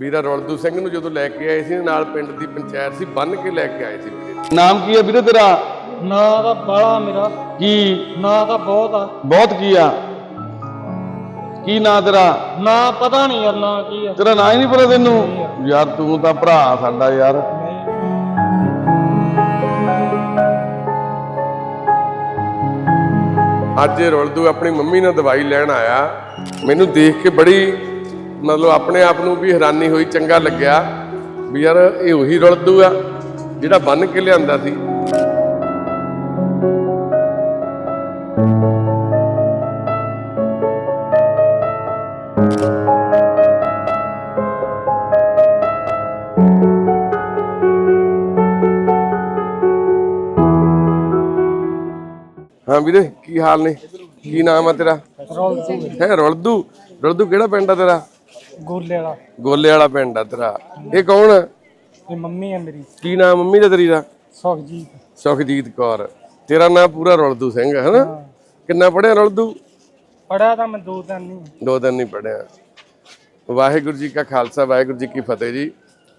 ਵੀਰਾ ਰੌਲਦੂ ਸਿੰਘ ਨੂੰ ਜਦੋਂ ਲੈ ਕੇ ਆਏ ਸੀ ਨਾਲ ਪਿੰਡ ਦੀ ਪੰਚਾਇਤ ਸੀ ਬੰਨ ਕੇ ਲੈ ਕੇ ਆਏ ਸੀ ਵੀਰੇ। ਨਾਮ ਕੀ ਹੈ ਵੀਰੇ ਤੇਰਾ? ਨਾਂ ਦਾ ਬਾਲਾ ਮੇਰਾ। ਕੀ? ਨਾਂ ਤਾਂ ਬਹੁਤ ਆ। ਬਹੁਤ ਕੀ ਆ? ਕੀ ਨਾਂ ਤੇਰਾ? ਨਾਂ ਪਤਾ ਨਹੀਂ ਯਾਰ ਨਾਂ ਕੀ ਆ। ਤੇਰਾ ਨਾਂ ਹੀ ਨਹੀਂ ਪਤਾ ਤੈਨੂੰ? ਯਾਰ। ਤੂੰ ਤਾਂ ਭਰਾ ਸਾਡਾ ਯਾਰ। ਅੱਜ ਇਹ ਰੌਲਦੂ ਆਪਣੀ ਮੰਮੀ ਨਾਲ ਦਵਾਈ ਲੈਣ ਆਇਆ। ਮੈਨੂੰ ਦੇਖ ਕੇ ਬੜੀ ਮਤਲਬ ਆਪਣੇ ਆਪ ਨੂੰ ਵੀ ਹੈਰਾਨੀ ਹੋਈ ਚੰਗਾ ਲੱਗਿਆ ਵੀ ਯਾਰ ਇਹ ਉਹੀ ਰੌਲਦੂ ਆ ਜਿਹੜਾ ਬੰਨ ਕੇ ਲਿਆਂਦਾ ਸੀ। ਹਾਂ ਵੀਰੇ ਕੀ ਹਾਲ ਨੇ? ਕੀ ਨਾਮ ਆ ਤੇਰਾ? ਹੈ ਰੌਲਦੂ? ਰੌਲਦੂ ਕਿਹੜਾ ਪਿੰਡ ਆ ਤੇਰਾ? ਗੋਲੇ ਵਾਲਾ। ਗੋਲੇ ਵਾਲਾ ਪਿੰਡ ਆ ਤੇਰਾ। ਇਹ ਕੌਣ? ਆ? ਇਹ ਮੰਮੀ ਆ ਮੇਰੀ। ਕੀ ਨਾਮ ਮੰਮੀ ਦਾ ਤੇਰੀ ਦਾ? ਸੁਖਜੀਤ। ਸੁਖਜੀਤ ਕੌਰ। ਤੇਰਾ ਨਾਮ ਪੂਰਾ ਰੌਲਦੂ ਸਿੰਘ ਹੈ ਹਨਾ? ਕਿੰਨਾ ਪੜਿਆ ਰੌਲਦੂ? ਪੜਿਆ ਤਾਂ ਮੈਂ ਦੋ ਦਿਨ ਨਹੀਂ ਦੋ ਦਿਨ ਨਹੀਂ ਪੜਿਆ ਵਾਹਿਗੁਰੂ ਜੀ ਕਾ ਖਾਲਸਾ ਵਾਹਿਗੁਰੂ ਜੀ ਕੀ ਫਤਿਹ ਜੀ।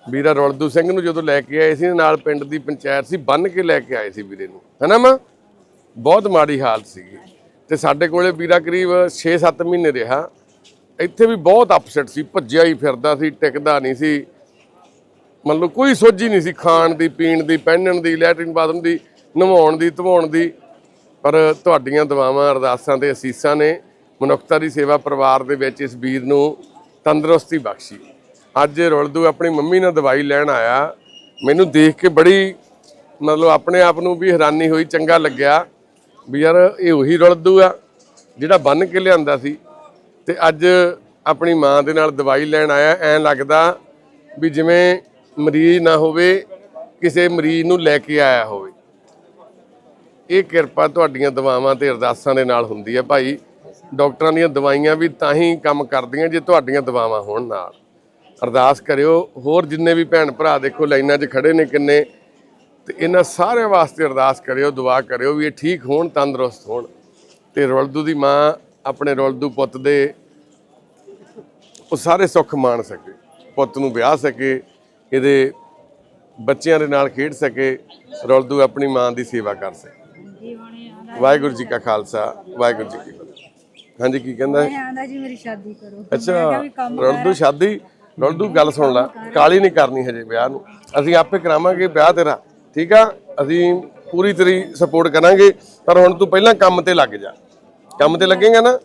ਵੀਰਾ ਰੌਲਦੂ ਸਿੰਘ ਨੂੰ ਜਦੋਂ ਲੈ ਕੇ ਆਏ ਸੀ ਨਾਲ ਪਿੰਡ ਦੀ ਪੰਚਾਇਤ ਸੀ ਬੰਨ ਕੇ ਲੈ ਕੇ ਆਏ ਸੀ ਵੀਰੇ ਨੂੰ। ਹਨਾ ਮਾਂ? ਬਹੁਤ ਮਾੜੀ ਹਾਲਤ ਸੀਗੀ। ਤੇ ਸਾਡੇ ਕੋਲੇ ਵੀਰਾ ਕਰੀਬ 6-7 ਮਹੀਨੇ ਰਿਹਾ। ਇੱਥੇ ਵੀ ਬਹੁਤ ਅਪਸੈਟ ਸੀ, ਭੱਜਿਆ ਹੀ ਫਿਰਦਾ ਸੀ, ਟਿਕਦਾ ਨਹੀਂ ਸੀ। ਮੰਨ ਲਓ ਕੋਈ ਸੋਝੀ ਨਹੀਂ ਸੀ ਖਾਣ ਦੀ, ਪੀਣ ਦੀ, ਪਹਿਨਣ ਦੀ, ਲੈਟਰਿਨ ਬਾਥਰੂਮ ਦੀ, ਨਵਾਉਣ ਦੀ, ਧਵਾਉਣ ਦੀ। ਪਰ ਤੁਹਾਡੀਆਂ ਦੁਆਵਾਂ, ਅਰਦਾਸਾਂ ਤੇ ਅਸੀਸਾਂ ਨੇ ਮਨੁੱਖਤਾ ਦੀ ਸੇਵਾ ਪਰਿਵਾਰ ਦੇ ਵਿੱਚ ਇਸ ਵੀਰ ਨੂੰ ਤੰਦਰੁਸਤੀ ਬਖਸ਼ੀ। ਅੱਜ ਰੁਲਦੂ ਆਪਣੀ ਮੰਮੀ ਨਾਲ ਦਵਾਈ ਲੈਣ ਆਇਆ। ਮੈਨੂੰ ਦੇਖ ਕੇ ਬੜੀ ਮਤਲਬ ਆਪਣੇ ਆਪ ਨੂੰ ਵੀ ਹੈਰਾਨੀ ਹੋਈ, ਚੰਗਾ ਲੱਗਿਆ ਵੀ ਯਾਰ ਇਹ ਉਹੀ ਰੁਲਦੂ ਆ, ਜਿਹੜਾ ਬੰਨ ਕੇ ਲਿਆਂਦਾ ਸੀ। ਤੇ ਅੱਜ ਆਪਣੀ ਮਾਂ ਦੇ ਨਾਲ ਦਵਾਈ ਲੈਣ ਆਇਆ, ਐਂ ਲੱਗਦਾ ਵੀ ਜਿਵੇਂ ਮਰੀਜ਼ ਨਾ ਹੋਵੇ, ਕਿਸੇ ਮਰੀਜ਼ ਨੂੰ ਲੈ ਕੇ ਆਇਆ ਹੋਵੇ। ਇਹ ਕਿਰਪਾ ਤੁਹਾਡੀਆਂ ਦਵਾਵਾਂ ਤੇ ਅਰਦਾਸਾਂ ਦੇ ਨਾਲ ਹੁੰਦੀ ਹੈ ਭਾਈ। ਡਾਕਟਰਾਂ ਦੀਆਂ ਦਵਾਈਆਂ ਵੀ ਤਾਂ ਹੀ ਕੰਮ ਕਰਦੀਆਂ ਜੇ ਤੁਹਾਡੀਆਂ ਦਵਾਵਾਂ ਹੋਣ ਨਾਲ। ਅਰਦਾਸ ਕਰਿਓ, ਹੋਰ ਜਿੰਨੇ ਵੀ ਭੈਣ ਭਰਾ ਦੇਖੋ, ਲਾਈਨਾਂ 'ਚ ਖੜੇ ਨੇ ਕਿੰਨੇ, ਤੇ ਇਹਨਾਂ ਸਾਰਿਆਂ ਵਾਸਤੇ ਅਰਦਾਸ ਕਰਿਓ, ਦੁਆ ਕਰਿਓ ਵੀ ਇਹ ਠੀਕ ਹੋਣ, ਤੰਦਰੁਸਤ ਹੋਣ। ਤੇ ਰੋਲਦੂ ਦੀ ਮਾਂ ਆਪਣੇ ਰੋਲਦੂ ਪੁੱਤ ਦੇ ਉਹ ਸਾਰੇ ਸੁੱਖ ਮਾਣ ਸਕੇ ਪੁੱਤ ਨੂੰ ਵਿਆਹ ਸਕੇ ਇਹਦੇ ਬੱਚਿਆਂ ਦੇ ਨਾਲ ਖੇਡ ਸਕੇ ਰੋਲਦੂ ਆਪਣੀ ਮਾਂ ਦੀ ਸੇਵਾ ਕਰ ਸਕੇ। ਵਾਹਿਗੁਰੂ ਜੀ ਕਾ ਖਾਲਸਾ ਵਾਹਿਗੁਰੂ ਜੀ ਕੀ ਫਤਿਹ। ਹਾਂਜੀ ਕੀ ਕਹਿੰਦਾ ਹੈ? ਆਂਦਾ ਜੀ ਮੇਰੀ ਸ਼ਾਦੀ ਕਰੋ। ਅੱਛਾ ਰੋਲਦੂ ਸ਼ਾਦੀ? ਰੋਲਦੂ ਗੱਲ ਸੁਣ ਲੈ ਕਾਲੀ ਨਹੀਂ ਕਰਨੀ ਹਜੇ ਵਿਆਹ ਨੂੰ। ਅਸੀਂ ਆਪੇ ਕਰਾਵਾਂਗੇ ਵਿਆਹ ਤੇਰਾ ਠੀਕ ਆ? ਅਸੀਂ ਪੂਰੀ ਤੇਰੀ ਸਪੋਰਟ ਕਰਾਂਗੇ ਪਰ ਹੁਣ ਤੂੰ ਪਹਿਲਾਂ ਕੰਮ ਤੇ ਲੱਗ ਜਾ। ਕੰਮ ਤੇ ਲੱਗੇਗਾ ਨਾ?